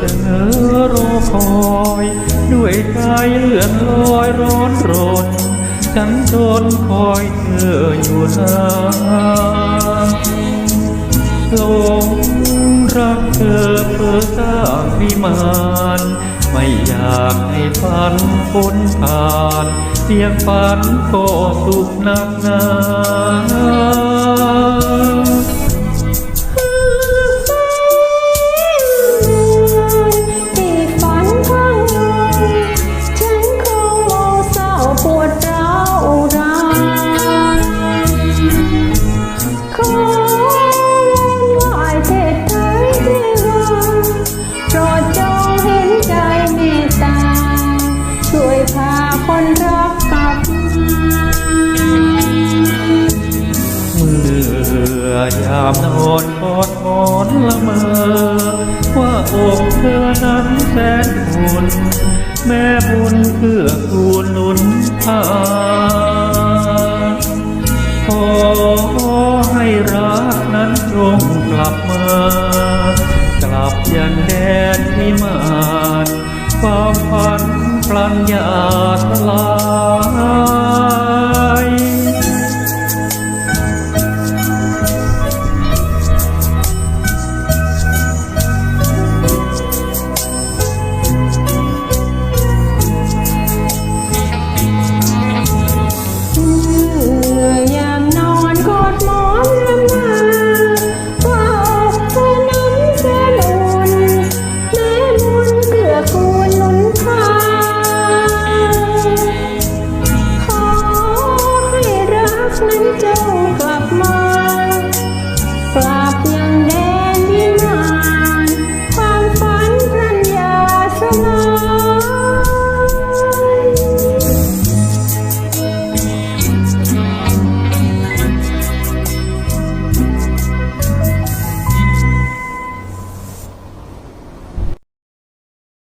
เสนอรอคอย ด้วยกายเลื่อนลอยร้อนรน ฉันทนคอยเธออยู่นานหลงรักเธอเพื่อสร้างวิมานไม่อยากให้ฝันพ้นผ่าน เสียงฝันก็สุขนักนาามนอนกอดหมอนละเมอ ว่าอกเธอนั้นแสนอุ่นแม่บุญเพื่อคูณนุนพาขอให้รักนั้นตรงกลับมา กลับยันแดนพิมานความฝันพลันยาสลา basement door.